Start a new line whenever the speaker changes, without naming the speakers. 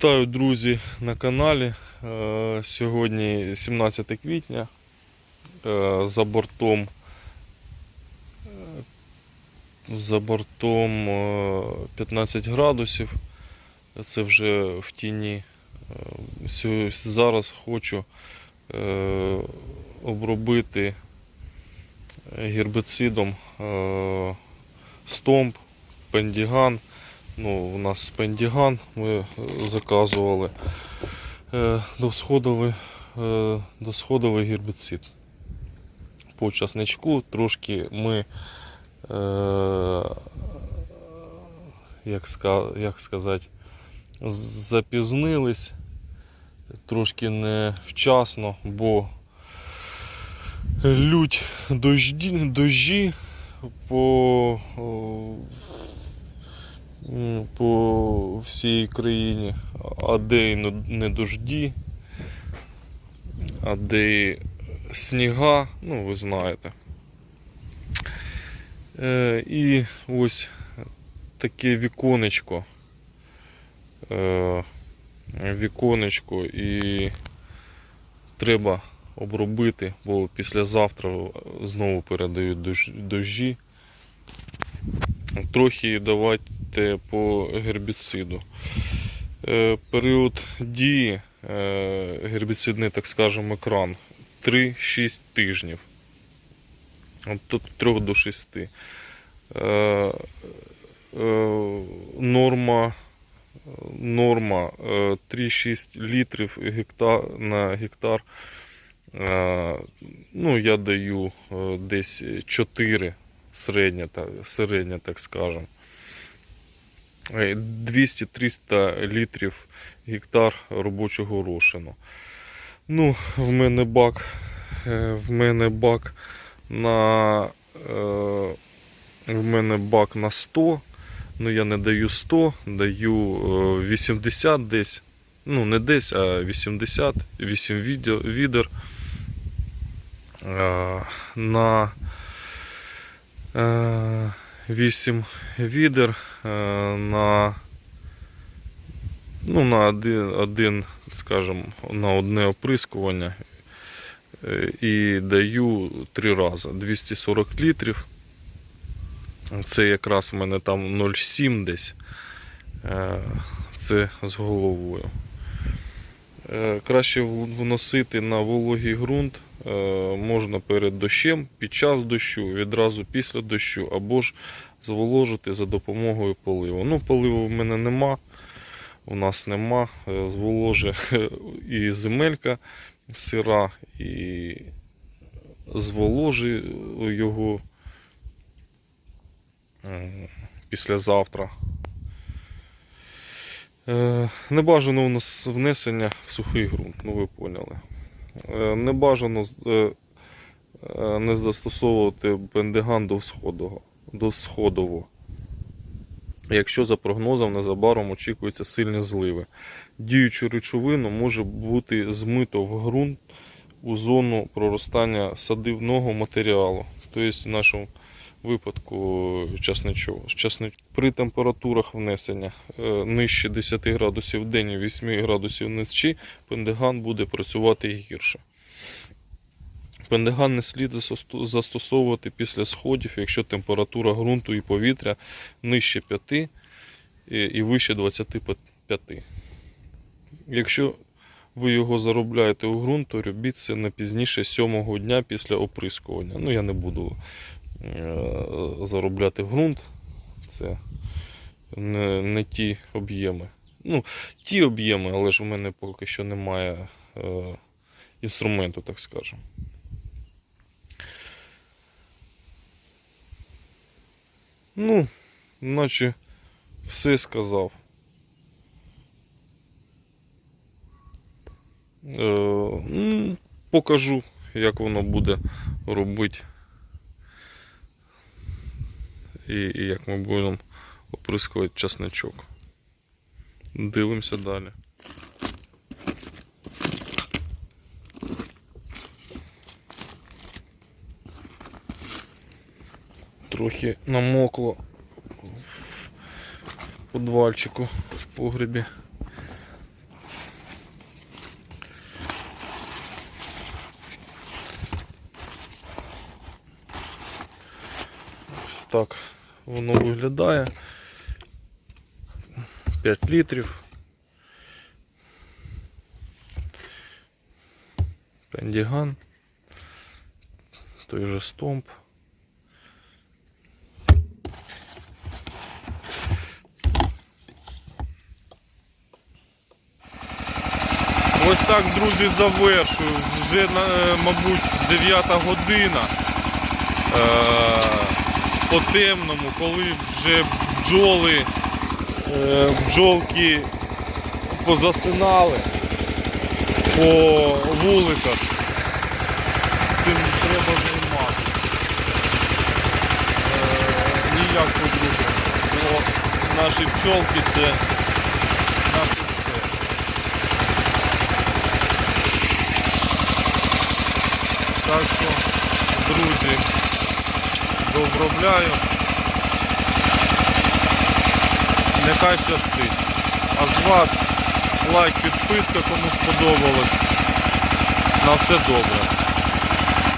Вітаю, друзі, на каналі. Е, Сьогодні 17 квітня. Е, За бортом е, за бортом е, 15 градусів. Це вже в тіні. Зараз хочу обробити гербицидом стомп, пендіган. Ну, у нас пендіган ми заказували досходовий, е, досходовий гербіцид. По часничку трошки ми, е, як, як сказати, запізнились трошки невчасно, бо лють дожді, дожі по по всій країні, а де не- дожді, а де сніга, ну ви знаєте. Е, і ось таке віконечко. Е, віконечко і треба обробити, бо післязавтра знову передають дощі. Трохи давайте по гербіциду. Е, Період дії е, гербіцидний, так скажемо, екран 3-6 тижнів. От Тут 3 до 6. Е, Норма, норма е, 3-6 літрів гектар, на гектар. Ну, я даю десь 4 середня, середня так скажемо. Е, 200-300 літрів гектар робочого розчину. Ну, в мене бак, е, в мене бак на е, в мене бак на 100. Ну я не даю 100, даю е, 80 десь. Ну, не десь, а 80, 8 відео, відер. Е, На е, 8 відер е, на ну, на один, один, скажімо, на одне оприскування е, і даю три рази 240 літрів. Це якраз в мене там 0,7 десь. Е, Це з головою. Е, Краще вносити на вологий ґрунт е, можна перед дощем, під час дощу, відразу після дощу, або ж зволожити за допомогою поливу. Ну, поливу в мене нема, у нас нема. Е, Зволоже і земелька сира, і зволожи його е, післязавтра. Е, Не бажано у нас внесення в сухий ґрунт, ну ви поняли. Не бажано не застосовувати бендеган до всходового. До сходового. Якщо за прогнозом незабаром очікуються сильні зливи. Діючу речовину може бути змито в ґрунт у зону проростання садивного матеріалу. Тобто в нашому випадку часничок. часнич. При температурах внесення е, нижче 10 градусів в день і 8 градусів вночі пендеган буде працювати гірше. Пендеган не слід застосовувати після сходів, якщо температура ґрунту і повітря нижче 5 і- і вище 25. Якщо ви його заробляєте у ґрунт, то робіть це не пізніше 7 дня після оприскування. Ну, я не буду е, заробляти ґрунт. Це не, не ті об'єми. Ну, ті об'єми, але ж у мене поки що немає е, інструменту, так скажемо. Ну, наче все сказав. Е, покажу, як воно буде робити. І, і як ми будемо оприскувати часничок. Дивимося далі. Трохи намокло в подвальчику в погребі. Ось так воно виглядає. 5 літрів. Пендіган. Той же стомп. Ось так, друзі, завершую. Вже, мабуть, 9 година. Е, по темному, коли вже бджоли, е, бджолки позасинали по вуликах. Цим треба займатися. Е, ніяк по-другому. Бо наші пчолки це наше все. Так що, друзі, дообробляю. Нехай щастить. А з вас лайк, підписка, кому сподобалось. На все добре.